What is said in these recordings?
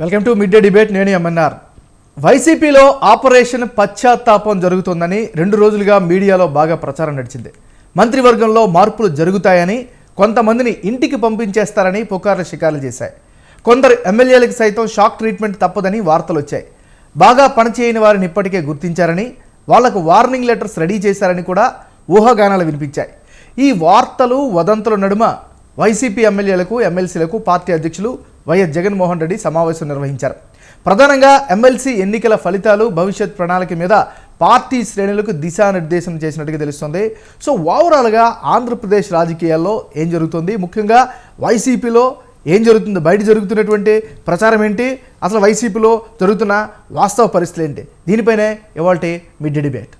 Welcome to midday debate నేను MNR వైసీపీలో operation పశ్చాత్తాపం జరుగుతోందని రెండు రోజులుగా మీడియాలో బాగా ప్రచారం నడిచింది. మంత్రివర్గంలో మార్పులు జరుగుతాయని కొంతమందిని ఇంటికి పంపించేస్తారని పుకార్లు షికార్లు చేశాయి. కొందరు ఎమ్మెల్యేలకు సైతం షాక్ ట్రీట్మెంట్ తప్పదని వార్తలు వచ్చాయి. బాగా పనిచేయని వారిని ఇప్పటికే గుర్తించారని వాళ్ళకు వార్నింగ్ లెటర్స్ రెడీ చేశారని కూడా ఊహాగానాలు వినిపించాయి. ఈ వార్తలు వదంతుల నడుమ వైసీపీ ఎమ్మెల్యేలకు ఎమ్మెల్సీలకు పార్టీ అధ్యక్షులు వైఎస్ జగన్మోహన్ రెడ్డి సమావేశం నిర్వహించారు. ప్రధానంగా ఎమ్మెల్సీ ఎన్నికల ఫలితాలు భవిష్యత్ ప్రణాళిక మీద పార్టీ శ్రేణులకు దిశానిర్దేశం చేసినట్టుగా తెలుస్తుంది. సో ఓవరాల్గా ఆంధ్రప్రదేశ్ రాజకీయాల్లో ఏం జరుగుతుంది? ముఖ్యంగా వైసీపీలో ఏం జరుగుతుంది? బయట జరుగుతున్నటువంటి ప్రచారం ఏంటి? అసలు వైసీపీలో జరుగుతున్న వాస్తవ పరిస్థితులు ఏంటి? దీనిపైనే ఇవాళ మిడ్ డిబేట్.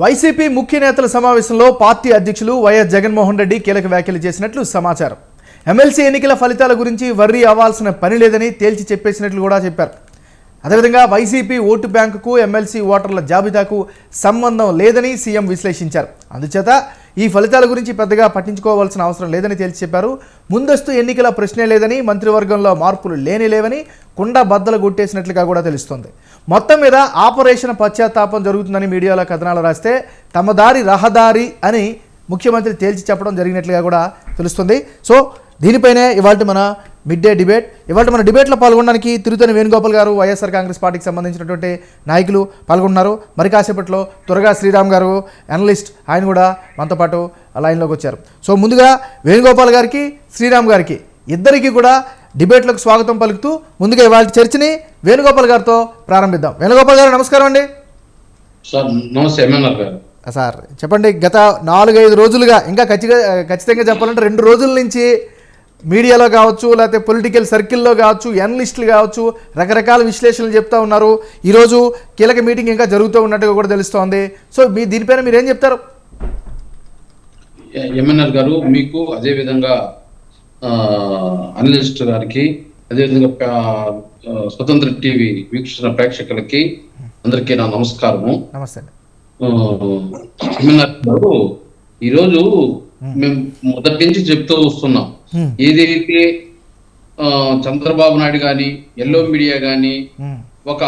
వైసీపీ ముఖ్య నేతల సమావేశంలో పార్టీ అధ్యక్షులు వైఎస్ జగన్మోహన్ రెడ్డి కీలక వ్యాఖ్యలు చేసినట్లు సమాచారం. ఎమ్మెల్సీ ఎన్నికల ఫలితాల గురించి వర్రీ అవ్వాల్సిన పని లేదని తేల్చి చెప్పేసినట్లు కూడా చెప్పారు. అదేవిధంగా వైసీపీ ఓటు బ్యాంకుకు ఎమ్మెల్సీ ఓటర్ల జాబితాకు సంబంధం లేదని సీఎం విశ్లేషించారు. అందుచేత ఈ ఫలితాల గురించి పెద్దగా పట్టించుకోవాల్సిన అవసరం లేదని తేల్చి చెప్పారు. ముందస్తు ఎన్నికల ప్రశ్నే లేదని మంత్రివర్గంలో మార్పులు లేని లేవని కుండ బద్దలు కొట్టేసినట్లుగా కూడా తెలుస్తోంది. మొత్తం మీద ఆపరేషన్ పశ్చాత్తాపం జరుగుతుందని మీడియాలో కథనాలు రాస్తే తమ దారి రహదారి అని ముఖ్యమంత్రి తేల్చి చెప్పడం జరిగినట్లుగా కూడా తెలుస్తుంది. సో దీనిపైనే ఇవాళ మన మిడ్ డే డిబేట్. ఇవాళ మన డిబేట్లో పాల్గొనడానికి తిరుతని వేణుగోపాల్ గారు వైఎస్ఆర్ కాంగ్రెస్ పార్టీకి సంబంధించినటువంటి నాయకులు పాల్గొన్నారు మరి కాసేపట్లో త్వరగా శ్రీరామ్ గారు అనలిస్ట్ ఆయన కూడా మనతో పాటు లైన్లోకి వచ్చారు. సో ముందుగా వేణుగోపాల్ గారికి శ్రీరామ్ గారికి ఇద్దరికి కూడా డిబేట్లకు స్వాగతం పలుకుతూ ముందుగా ఇవాళ చర్చని వేణుగోపాల్ గారితో ప్రారంభిద్దాం. వేణుగోపాల్ గారు నమస్కారం అండి. సార్ నమస్తే ఎంఎన్ఆర్ గారు. సార్ చెప్పండి గత నాలుగైదు రోజులుగా ఇంకా ఖచ్చితంగా ఖచ్చితంగా చెప్పాలంటే రెండు రోజుల నుంచి మీడియాలో కావచ్చు లేకపోతే పొలిటికల్ సర్కిల్లో కావచ్చు ఎనలిస్టులు కావచ్చు రకరకాల విశ్లేషణలు చెప్తా ఉన్నారు. ఈరోజు కీలక మీటింగ్ ఇంకా జరుగుతూ ఉన్నట్టుగా కూడా తెలుస్తోంది. సో మీ దీనిపైన మీరు ఏం చెప్తారు? ఎంఎన్ఆర్ గారు మీకు అదే విధంగా అనలిస్ట్ గారికి అదే విధంగా స్వతంత్ర టీవీ వీక్షణ ప్రేక్షకులకి అందరికీ నా నమస్కారము. నమస్తే ఎంఎన్ఆర్ గారు ఈరోజు మేము మొదటి నుంచి చెప్తూ వస్తున్నాం. ఏదైతే ఆ, చంద్రబాబు నాయుడు గాని ఎల్లో మీడియా గాని ఉమ్, ఒక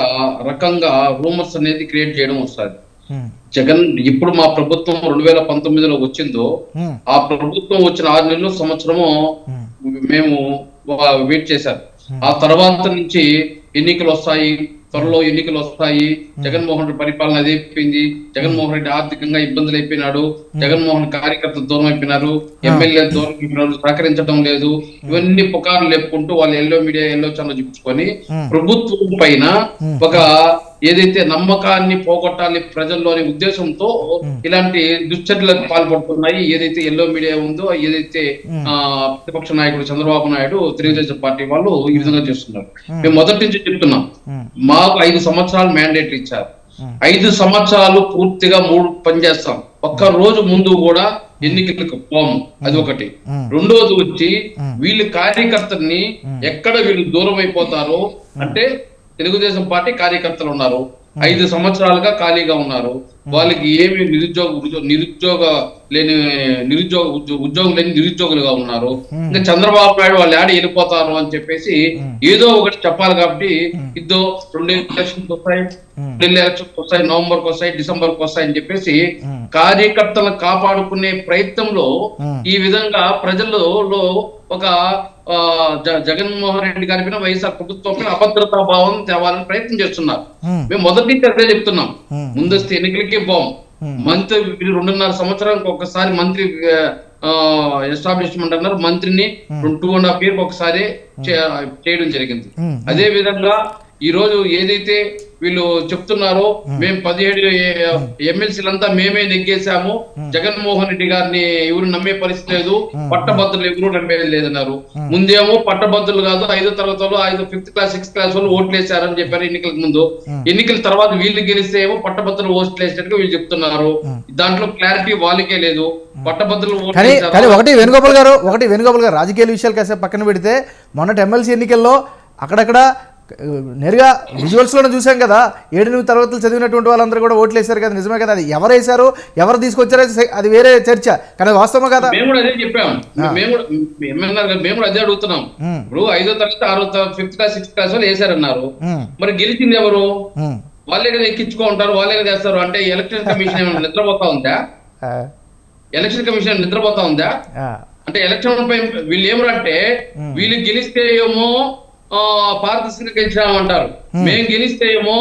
రకంగా రూమర్స్ అనేది క్రియేట్ చేయడం వస్తుంది. జగన్ ఇప్పుడు మా ప్రభుత్వం రెండు వేల పంతొమ్మిదిలో వచ్చిందో ఆ ప్రభుత్వం వచ్చిన ఆరు నెలలు సంవత్సరము మేము వెయిట్ చేశారు ఆ తర్వాత నుంచి ఎన్నికలు వస్తాయి త్వరలో ఎన్నికలు వస్తాయి. జగన్మోహన్ రెడ్డి పరిపాలన అది అయిపోయింది. జగన్మోహన్ రెడ్డి ఆర్థికంగా ఇబ్బందులు అయిపోయినాడు. జగన్మోహన్ కార్యకర్తలు దూరం అయిపోయినారు. ఎమ్మెల్యే దూరం అయిపోయినారు. సహకరించడం లేదు. ఇవన్నీ పుకార్లు లేపుకుంటూ వాళ్ళు ఎల్లో మీడియా ఎల్లో ఛానల్ చూపించుకొని Hmm. ప్రభుత్వం పైన ఒక ఏదైతే నమ్మకాన్ని పోగొట్టాలి ప్రజల్లోని ఉద్దేశంతో ఇలాంటి దుశ్చర్యలకు పాల్పడుతున్నాయి. ఏదైతే ఎల్లో మీడియా ఉందో ఏదైతే ఆ ప్రతిపక్ష నాయకుడు చంద్రబాబు నాయుడు తెలుగుదేశం పార్టీ వాళ్ళు ఈ విధంగా చేస్తున్నారు. మేము. మొదటి నుంచి చెప్తున్నాం. మాకు ఐదు సంవత్సరాలు మ్యాండేట్ ఇచ్చారు. ఐదు సంవత్సరాలు పూర్తిగా మూడు పనిచేస్తాం ఒక్క రోజు ముందు కూడా ఎన్నికలకు పోము. అది ఒకటి. రెండోది వచ్చి వీళ్ళు కార్యకర్తల్ని ఎక్కడ వీళ్ళు దూరం అయిపోతారో అంటే తెలుగుదేశం పార్టీ కార్యకర్తలు ఉన్నారు. ఐదు సంవత్సరాలుగా ఖాళీగా ఉన్నారు. వాళ్ళకి ఏమి నిరుద్యోగ నిరుద్యోగ లేని నిరుద్యోగ ఉద్యో- ఉద్యోగం లేని నిరుద్యోగులుగా ఉన్నారు. ఇంకా చంద్రబాబు నాయుడు వాళ్ళు ఆడ వెళ్ళిపోతారు అని చెప్పేసి ఏదో ఒకటి చెప్పాలి కాబట్టి ఇద్దో రెండు ఎలక్షన్స్ వస్తాయి ఢిల్లీ ఎలక్షన్స్ వస్తాయి నవంబర్కి వస్తాయి డిసెంబర్కి వస్తాయి అని చెప్పేసి కార్యకర్తలను కాపాడుకునే ప్రయత్నంలో ఈ విధంగా ప్రజల్లో ఒక జగన్మోహన్ రెడ్డి గారి పైన వైఎస్ఆర్ ప్రభుత్వం పైన అభద్రతా భావం తేవాలని ప్రయత్నం చేస్తున్నారు. మేము మొదటి నుంచి అదే చెప్తున్నాం. ముందస్తు ఎన్నికలకి పోం. మంత్రి రెండున్నర సంవత్సరానికి ఒకసారి మంత్రి ఎస్టాబ్లిష్మెంట్ అన్నారు. మంత్రిని టూ అండ్ హాఫ్ ఇయర్ ఒకసారి చేయడం జరిగింది. అదే విధంగా ఈ రోజు ఏదైతే వీళ్ళు చెప్తున్నారో మేము. పదిహేడు ఎమ్మెల్సీలంతా మేమే నెగ్గేశాము. జగన్మోహన్ రెడ్డి గారిని ఎవరు నమ్మే పరిస్థితి లేదు. పట్టభద్రులు ఎవరు నమ్మేది లేదన్నారు. ముందేమో పట్టభద్రులు కాదు ఐదో తరగతి వాళ్ళు ఐదో ఫిఫ్త్ క్లాస్ సిక్స్త్ క్లాస్ వాళ్ళు ఓట్లు వేశారని చెప్పారు ఎన్నికలకు ముందు. ఎన్నికల తర్వాత వీళ్ళు గెలిస్తే ఏమో పట్టభద్రులు ఓట్లు వేసినట్టుగా వీళ్ళు చెప్తున్నారు. దాంట్లో క్లారిటీ వాళ్ళకే లేదు. పట్టభద్రులు కానీ. కానీ ఒకటి వేణుగోపాల్ గారు ఒకటి వేణుగోపాల్ గారు రాజకీయ విషయాలు కాసేపు పక్కన పెడితే మొన్నటి ఎమ్మెల్సీ ఎన్నికల్లో అక్కడక్కడ నేరుగా విజువల్స్లోనే చూసాం కదా. ఏడెనిమిది తరగతులు చదివినటువంటి వాళ్ళందరూ కూడా ఓట్లు వేశారు కదా. నిజమే కదా అది. ఎవరు వేశారు? ఎవరు తీసుకొచ్చారో? అది- వేరే చర్చ. కానీ అది వాస్తవమా కదా? మేము కూడా అదే చెప్పాం. మేము కూడా అదే అడుగుతున్నాం. ఇప్పుడు ఐదో తరగతి ఆరో ఫిఫ్త్ క్లాస్ సిక్స్త్ క్లాస్ వాళ్ళు వేశారన్నారు. మరి గెలిచింది ఎవరు. వాళ్ళే కదా ఎక్కించుకో ఉంటారు వాళ్ళే కదా చేస్తారు అంటే ఎలక్షన్ కమిషన్ ఏమైనా నిద్రపోతా ఉందా? ఎలక్షన్ కమిషన్ నిద్రపోతా ఉందా? అంటే ఎలక్షన్ పై వీళ్ళు ఏమరంటే వీళ్ళు గెలిస్తే ఏమో పారదర్శకంగా గెలిచామంటారు మేము గెలిస్తే ఏమో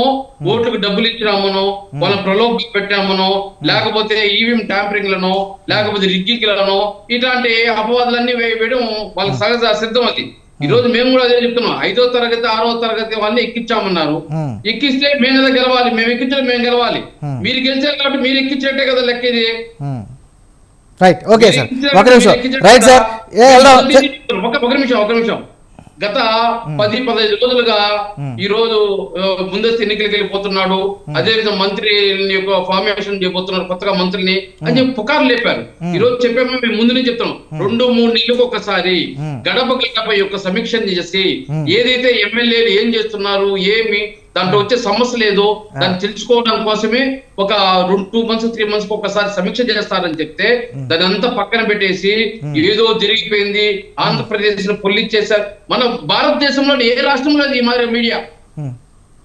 ఓట్లకు డబ్బులు ఇచ్చినామనో వాళ్ళని ప్రలోభ పెట్టామనో లేకపోతే ఈవీఎం ట్యాంపరింగ్లను లేకపోతే రిగ్గింగ్లను ఇట్లాంటి అపవాదులన్నీ వేయడం వాళ్ళకి సహజ సిద్ధం అది. ఈ రోజు మేము కూడా అదే చెప్తున్నాం. ఐదో తరగతి ఆరో తరగతి వాళ్ళని ఎక్కించామన్నారు. ఎక్కిస్తే మేము కదా గెలవాలి మేము ఎక్కించడం మేము గెలవాలి. మీరు గెలిచారు కాబట్టి మీరు ఎక్కించేట్టే కదా లెక్క ఇది. రైట్. Okay sir. ఒక నిమిషం. రైట్. సార్. ఒక నిమిషం ఒక నిమిషం. గత పది పదహైదు రోజులుగా ఈ రోజు ముందస్తు ఎన్నికలకు వెళ్ళిపోతున్నాడు. అదే విధంగా మంత్రి యొక్క ఫార్మేషన్ చేయబోతున్నారు కొత్తగా మంత్రిని. అని చెప్పి పుకార్లు లేపారు. ఈ రోజు చెప్పాము? మేము ముందు నుంచి చెప్తున్నాం రెండు మూడు నెలలకు ఒకసారి గడప గడప యొక్క సమీక్ష చేసి ఏదైతే ఎమ్మెల్యేలు ఏం చేస్తున్నారు ఏమి దాంట్లో వచ్చే సమస్య లేదో. దాన్ని తెలుసుకోవడం కోసమే ఒక రెండు టూ మంత్స్ త్రీ మంత్స్ ఒకసారి సమీక్ష చేస్తారని చెప్తే దాని అంతా పక్కన పెట్టేసి ఏదో జరిగిపోయింది ఆంధ్రప్రదేశ్ను పొల్లిచ్చేశారు మన భారతదేశంలో ఏ రాష్ట్రంలో ఈ మాదిరి media?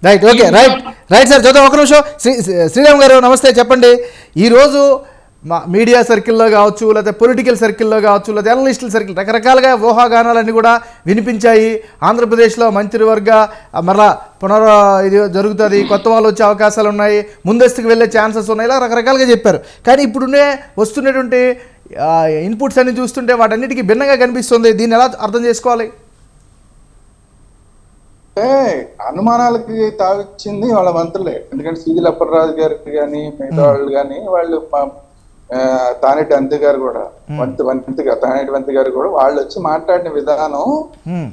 Right okay right right sir చూద్దాం ఒక నిమిషం. శ్రీ శ్రీరామ్ గారు నమస్తే చెప్పండి. ఈరోజు మా మీడియా సర్కిల్లో కావచ్చు లేకపోతే పొలిటికల్ సర్కిల్లో కావచ్చు లేకపోతే అనలిస్టుల సర్కిల్ రకరకాలుగా ఊహాగానాలన్నీ కూడా వినిపించాయి. ఆంధ్రప్రదేశ్లో మంత్రివర్గ మరలా పునర్ ఇది జరుగుతుంది కొత్త వాళ్ళు వచ్చే అవకాశాలు ఉన్నాయి ముందస్తుకు వెళ్ళే ఛాన్సెస్ ఉన్నాయి ఇలా రకరకాలుగా చెప్పారు. కానీ ఇప్పుడునే వస్తున్నటువంటి ఇన్పుట్స్ అన్ని చూస్తుంటే వాటన్నిటికీ భిన్నంగా కనిపిస్తుంది. దీన్ని ఎలా అర్థం చేసుకోవాలి? అనుమానాలకి తావిచ్చింది వాళ్ళ మంత్రులే. ఎందుకంటే సిజిల్ అప్పలరాజు గారికి కానీ మిగతా వాళ్ళు కానీ వాళ్ళు తానేటి అంతి గారు కూడా. వంతి వంతి గారు తానేటి వంతి గారు కూడా వాళ్ళు వచ్చి మాట్లాడిన విధానం.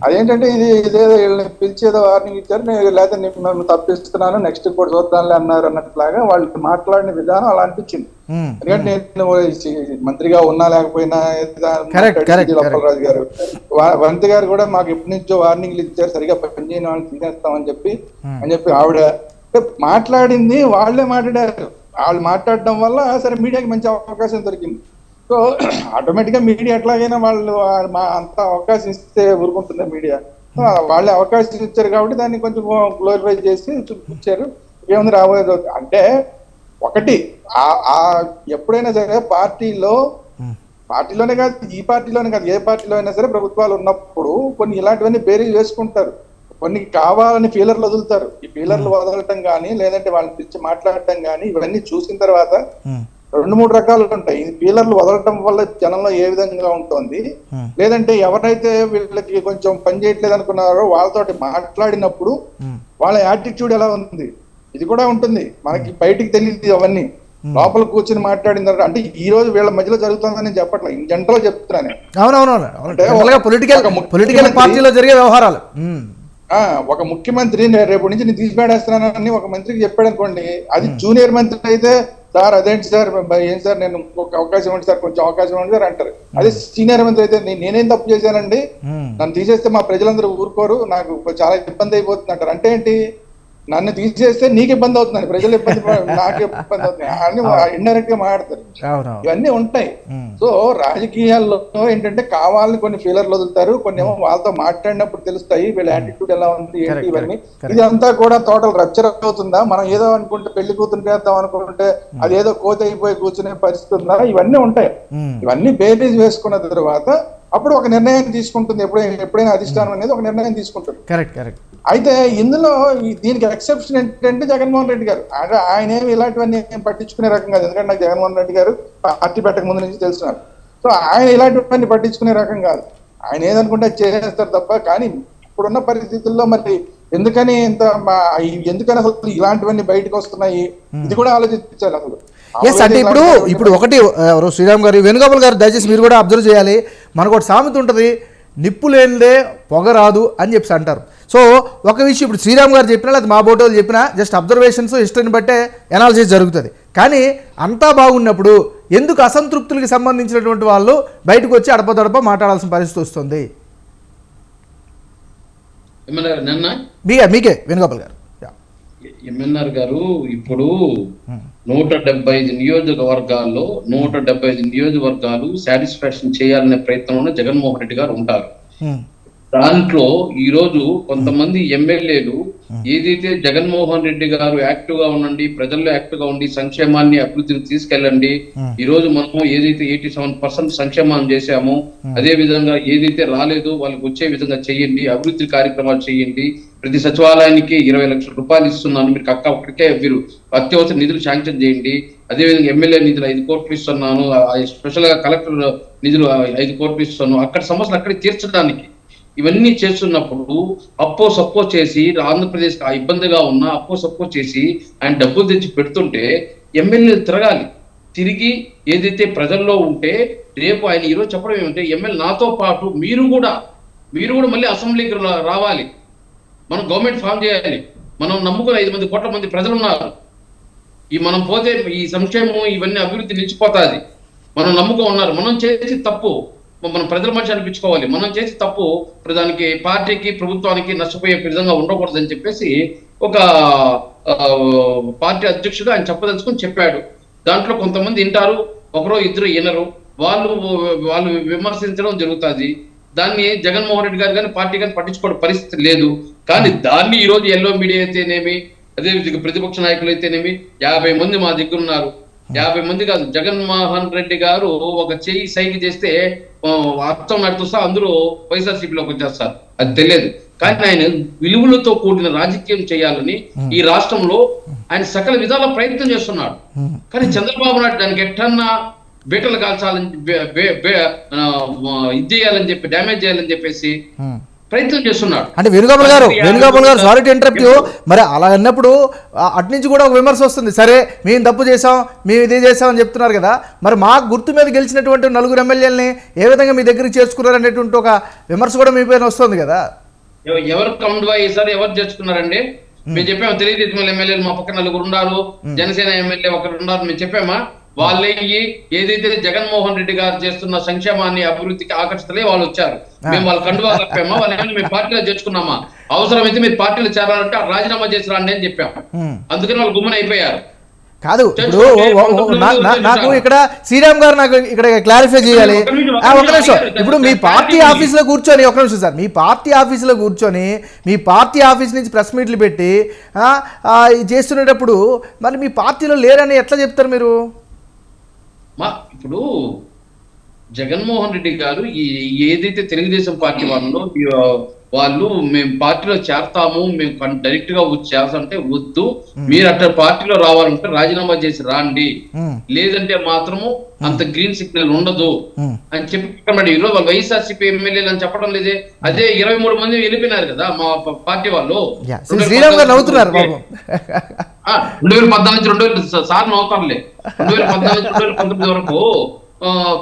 అదేంటంటే ఇది ఇదేదో వీళ్ళని పిలిచేదో వార్నింగ్ ఇచ్చారు నేను లేకపోతే నేను తప్పిస్తున్నాను నెక్స్ట్ కూడా చూద్దాంలే అన్నారు అన్నట్లాగా వాళ్ళు మాట్లాడిన విధానం అలా అనిపించింది. ఎందుకంటే నేను మంత్రిగా ఉన్నా లేకపోయినా అప్పలరాజు గారు. వంతి గారు కూడా మాకు ఎప్పటి నుంచో వార్నింగ్లు ఇచ్చారు సరిగా పనిచేయని వాళ్ళని తీసేస్తామని చెప్పి అని చెప్పి ఆవిడ మాట్లాడింది వాళ్ళే మాట్లాడారు. వాళ్ళు మాట్లాడడం వల్ల సరే మీడియాకి మంచి అవకాశం దొరికింది. సో ఆటోమేటిక్గా మీడియా ఎట్లాగైనా వాళ్ళు మా అంత అవకాశం ఇస్తే ఊరుకుంటుంది మీడియా. సో వాళ్ళే అవకాశం ఇచ్చారు కాబట్టి దాన్ని కొంచెం గ్లోరిఫై చేసి చూపించారు. ఏముంది రాబోయే అంటే ఒకటి ఆ ఆ ఎప్పుడైనా సరే పార్టీలో పార్టీలోనే కాదు ఈ పార్టీలోనే కాదు ఏ పార్టీలో అయినా సరే ప్రభుత్వాలు ఉన్నప్పుడు కొన్ని ఇలాంటివన్నీ బేరీ వేసుకుంటారు. కొన్ని కావాలని ఫీలర్లు వదులుతారు. ఈ ఫీలర్లు వదలటం కానీ లేదంటే వాళ్ళని పిలిచి మాట్లాడటం కానీ ఇవన్నీ చూసిన తర్వాత రెండు మూడు రకాలు ఉంటాయి. ఈ ఫీలర్లు వదలటం వల్ల జనంలో ఏ విధంగా ఉంటుంది? లేదంటే ఎవరైతే వీళ్ళకి కొంచెం పని చేయట్లేదు అనుకున్నారో వాళ్ళతోటి మాట్లాడినప్పుడు. వాళ్ళ యాటిట్యూడ్ ఎలా ఉంది? ఇది కూడా ఉంటుంది. మనకి బయటికి తెలియదు అవన్నీ. లోపల కూర్చొని మాట్లాడిన తర్వాత అంటే ఈ రోజు వీళ్ళ మధ్యలో జరుగుతుందని నేను చెప్పట్లేదు ఇన్ జనరల్ చెప్తున్నాను అవునవును పొలిటికల్ పొలిటికల్ పార్టీలో జరిగే వ్యవహారాలు. ఒక ముఖ్యమంత్రి రేపు నుంచి నేను తీసిపడేస్తున్నానని ఒక మంత్రికి చెప్పాడు అనుకోండి అది జూనియర్ మంత్రి అయితే సార్ అదేంటి సార్? ఏం సార్? నేను ఒక అవకాశం ఇవ్వండి సార్ కొంచెం అవకాశం ఇవ్వండి సార్ అంటారు. అదే సీనియర్ మంత్రి అయితే "నే- నేనేం తప్పు చేశానండి? నన్ను తీసేస్తే మా ప్రజలందరూ ఊరుకోరు నాకు చాలా ఇబ్బంది అయిపోతుంది అంటారు. అంటే ఏంటి? నన్ను తీసేస్తే నీకు ఇబ్బంది అవుతుంది ప్రజలు ఇబ్బంది నాకు ఇబ్బంది అవుతుంది. అని ఇండైరెక్ట్గా మాట్లాడతారు. ఇవన్నీ ఉంటాయి. సో రాజకీయాల్లో ఏంటంటే కావాలని కొన్ని ఫీలర్లు వదులుతారు కొన్ని ఏమో వాళ్ళతో మాట్లాడినప్పుడు తెలుస్తాయి వీళ్ళ యాటిట్యూడ్ ఎలా ఉంది ఏంటి ఇవన్నీ. ఇదంతా కూడా టోటల్ రప్చర్ అవుతుందా? మనం ఏదో అనుకుంటే పెళ్ళి కూతురు చేద్దాం అనుకుంటే అది ఏదో కోత అయిపోయి కూర్చునే పరిస్థితి ఉందా ఇవన్నీ ఉంటాయి. ఇవన్నీ బేరీజ్ వేసుకున్న తర్వాత అప్పుడు ఒక నిర్ణయం తీసుకుంటుంది. ఎప్పుడైనా ఎప్పుడైనా అధిష్టానం అనేది ఒక నిర్ణయం తీసుకుంటుంది. కరెక్ట్ కరెక్ట్ అయితే ఇందులో దీనికి ఎక్సెప్షన్ ఏంటంటే జగన్మోహన్ రెడ్డి గారు. అంటే ఆయన ఏమి ఇలాంటివన్నీ ఏం పట్టించుకునే రకం కాదు. ఎందుకంటే నాకు జగన్మోహన్ రెడ్డి గారు పార్టీ పెట్టక ముందు నుంచి తెలుసు నాకు సో ఆయన ఇలాంటివన్నీ పట్టించుకునే రకం కాదు. ఆయన ఏదనుకుంటే అది చేసేస్తారు తప్ప కానీ ఇప్పుడున్న పరిస్థితుల్లో మరి ఎందుకని ఇంత ఎందుకని అసలు ఇలాంటివన్నీ బయటకు వస్తున్నాయి? ఇది కూడా ఆలోచించాలి అసలు. ఎస్ అంటే ఇప్పుడు ఇప్పుడు ఒకటి ఎవరు? శ్రీరామ్ గారు వేణుగోపాల్ గారు దయచేసి మీరు కూడా అబ్జర్వ్ చేయాలి. మనకు ఒకటి సామెత ఉంటుంది నిప్పు లేనిదే పొగ రాదు అని చెప్పి అంటారు. సో ఒక విషయం ఇప్పుడు శ్రీరామ్ గారు చెప్పినా లేదా మా బోటోలు చెప్పినా జస్ట్ అబ్జర్వేషన్స్ హిస్టరీని బట్టే ఎనాలిసిస్ జరుగుతుంది. కానీ అంతా బాగున్నప్పుడు ఎందుకు అసంతృప్తులకి సంబంధించినటువంటి వాళ్ళు బయటకు వచ్చి అడపదడప మాట్లాడాల్సిన పరిస్థితి వస్తుంది? మీకే వేణుగోపాల్ గారు. ఎంఎన్ఆర్ గారు ఇప్పుడు నూట డెబ్బై ఐదు నియోజకవర్గాల్లో నూట డెబ్బై ఐదు నియోజకవర్గాలు సాటిస్ఫాక్షన్ చేయాలనే ప్రయత్నంలో జగన్మోహన్ రెడ్డి గారు ఉంటారు. దాంట్లో ఈ రోజు కొంతమంది ఎమ్మెల్యేలు ఏదైతే జగన్మోహన్ రెడ్డి గారు యాక్టివ్గా ఉండండి ప్రజల్లో యాక్టివ్గా ఉండి సంక్షేమాన్ని అభివృద్ధిని తీసుకెళ్ళండి. ఈ రోజు మనము ఏదైతే ఎయిటీ సెవెన్ పర్సెంట్ సంక్షేమం చేశామో అదే విధంగా ఏదైతే రాలేదో వాళ్ళకి వచ్చే విధంగా చేయండి అభివృద్ధి కార్యక్రమాలు చేయండి ప్రతి సచివాలయానికి ఇరవై లక్షల రూపాయలు ఇస్తున్నాను. మీరు అక్క ఒక్కడికే మీరు అత్యవసర నిధులు శాంక్షన్ చేయండి. అదే విధంగా ఎమ్మెల్యే నిధులు ఐదు కోట్లు ఇస్తున్నాను. స్పెషల్గా కలెక్టర్ నిధులు ఐదు కోట్లు ఇస్తున్నాను. అక్కడ సమస్యలు అక్కడే తీర్చడానికి ఇవన్నీ చేస్తున్నప్పుడు అప్పో సప్పో చేసి ఆంధ్రప్రదేశ్కి ఆ ఇబ్బందిగా ఉన్న అప్పో సప్పో చేసి ఆయన డబ్బులు తెచ్చి పెడుతుంటే ఎమ్మెల్యేలు తిరగాలి. తిరిగి ఏదైతే ప్రజల్లో ఉంటే రేపు ఆయన ఈరోజు చెప్పడం ఏమంటే ఎమ్మెల్యే నాతో పాటు మీరు కూడా మీరు కూడా మళ్ళీ అసెంబ్లీకి రావాలి. మనం గవర్నమెంట్ ఫామ్ చేయాలి. మనం నమ్ముకుని ఐదు మంది కోట్ల మంది ప్రజలు ఉన్నారు ఈ మనం పోతే ఈ సంక్షేమం ఇవన్నీ అభివృద్ధి నిలిచిపోతుంది. మనం నమ్ముకు ఉన్నారు. మనం చేసి తప్పు మనం ప్రజల మధ్య అనిపించుకోవాలి. మనం చేసి తప్పు ప్రధానికి పార్టీకి ప్రభుత్వానికి నష్టపోయే విధంగా ఉండకూడదని చెప్పేసి ఒక పార్టీ అధ్యక్షుడు ఆయన చెప్పదలుచుకొని చెప్పాడు. దాంట్లో కొంతమంది వింటారు ఒకరో ఇద్దరు వినరు. వాళ్ళు వాళ్ళు విమర్శించడం జరుగుతుంది. దాన్ని జగన్మోహన్ రెడ్డి గారు కానీ పార్టీ కానీ పట్టించుకోవడం పరిస్థితి లేదు. కానీ దాన్ని ఈ రోజు ఎల్లో మీడియా అయితేనేమి అదే విధంగా ప్రతిపక్ష నాయకులు అయితేనేమి యాభై మంది మా దగ్గర ఉన్నారు. యాభై మంది కాదు జగన్మోహన్ రెడ్డి గారు ఒక చెయ్యి సైకి చేస్తే అర్థం నడుతుస్తా అందరూ వైఎస్ఆర్సీపీలోకి వచ్చేస్తారు. అది తెలియదు. కానీ ఆయన విలువలతో కూడిన రాజకీయం చేయాలని ఈ రాష్ట్రంలో ఆయన సకల విధాల ప్రయత్నం చేస్తున్నాడు. కానీ చంద్రబాబు నాయుడు దానికి ఎట్టన్నా బీటలు కాల్చాలని ఇది చేయాలని చెప్పి డ్యామేజ్ చేయాలని చెప్పేసి. ప్రయత్నం చేస్తున్నాడు అంటే వేణుగోపాల్ గారు వేణుగోపాల్ గారు సారీ టు ఇంటరప్ట్ యూ మరి అలా అన్నప్పుడు అటు నుంచి కూడా ఒక విమర్శ వస్తుంది. సరే మేము తప్పు చేసాం మేము ఇది చేసాం అని చెప్తున్నారు కదా. మరి మా గుర్తు మీద గెలిచినటువంటి నలుగురు ఎమ్మెల్యేలని ఏ విధంగా మీ దగ్గరికి చేర్చుకున్నారు అనేటువంటి ఒక విమర్శ కూడా మీ పైన వస్తుంది కదా. ఎవ- ఎవరు కౌంట్ చేశారు ఎవరు చేర్చుకున్నారండి? మేము చెప్పాము తెలుగుదేశం ఎమ్మెల్యేలు మా పక్కన నలుగురు ఉన్నారు. జనసేన ఎమ్మెల్యే ఒకరు ఉన్నారు మేము చెప్పామా? వాళ్ళే ఏదైతే జగన్మోహన్ రెడ్డి గారు చేస్తున్న సంక్షేమాన్ని అభివృద్ధికి ఆకర్షితలే వాళ్ళు వచ్చారు. మేము వాళ్ళ కండువా కప్పామా వాళ్ళు ఏమైనా మేము పార్టీలో చేర్చుకున్నామా? అవసరమైతే మీరు పార్టీలో చేరాలంటే రాజీనామా చేసి రండి అని చెప్పాం. అందుకని వాళ్ళు గుమ్మన అయిపోయారు కాదు ఇప్పుడు నాకు. ఇక్కడ శ్రీరామ్ గారు నాకు ఇక్కడ క్లారిఫై చేయాలి. ఒక్క నిమిషం. ఇప్పుడు మీ పార్టీ ఆఫీస్లో కూర్చొని ఒక నిమిషం సార్. మీ పార్టీ ఆఫీస్లో కూర్చొని మీ పార్టీ ఆఫీస్ నుంచి ప్రెస్ మీట్లు పెట్టి చేస్తున్నప్పుడు మరి మీ పార్టీలో లేరని ఎట్లా చెప్తారు మీరు? మా ఇప్పుడు జగన్మోహన్ రెడ్డి గారు ఈ ఏదైతే తెలుగుదేశం పార్టీ వాళ్ళు వాళ్ళు మేము పార్టీలో చేరతాము మేము డైరెక్ట్గా చేస్తామంటే వద్దు. మీరు అట్లా పార్టీలో రావాలంటే రాజీనామా చేసి రాండి. లేదంటే మాత్రము అంత గ్రీన్ సిగ్నల్ ఉండదు. అని చెప్పి ఈరోజు వాళ్ళు వైఎస్ఆర్సీపీ ఎమ్మెల్యేలు అని చెప్పడం లేదే. అదే ఇరవై మూడు మంది వెళ్ళిపోయినారు కదా మా పార్టీ వాళ్ళు. రెండు వేల పద్నాలుగు నుంచి రెండు వేల సార్ నవ్వుతారులే. రెండు వేల పద్నాలుగు నుంచి రెండు వేల పంతొమ్మిది వరకు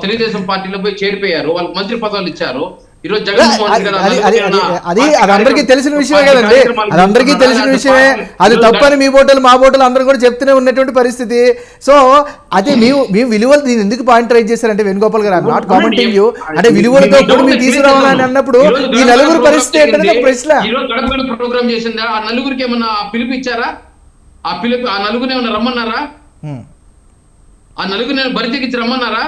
తెలుగుదేశం పార్టీలో పోయి చేరిపోయారు. వాళ్ళకి మంత్రి పదవులు ఇచ్చారు. అది అది అది అన్నారు, అది "నా అది పార్టీ అది అందరికీ తెలిసిన విషయమే కదండి. అది అందరికీ. తెలిసిన విషయమే. అది తప్పని మీ బోటలు మా బోటలు అందరూ కూడా చెప్తూనే ఉన్నటువంటి పరిస్థితి. సో అది మీ మీ విలువలు దీన్ని ఎందుకు పాయింట్ రైజ్ చేశారంటే వేణుగోపాల్ గారు ఐఎమ్ నాట్ కామెంటింగ్ యూ అంటే విలువలతో కూడా మీరు తీసుకురావాలని అన్నప్పుడు ఈ నలుగురు పరిస్థితి ఏంటంటే ప్రశ్న. ప్రోగ్రామ్ చేసింది? ఆ నలుగురికి ఏమన్నా పిలుపు ఇచ్చారా? ఆ పిలుపు ఆ నలుగురిని ఏమన్నా రమ్మన్నారా? ఆ నలుగురిని ఏమన్నా బరి తెగించి రమ్మన్నారా.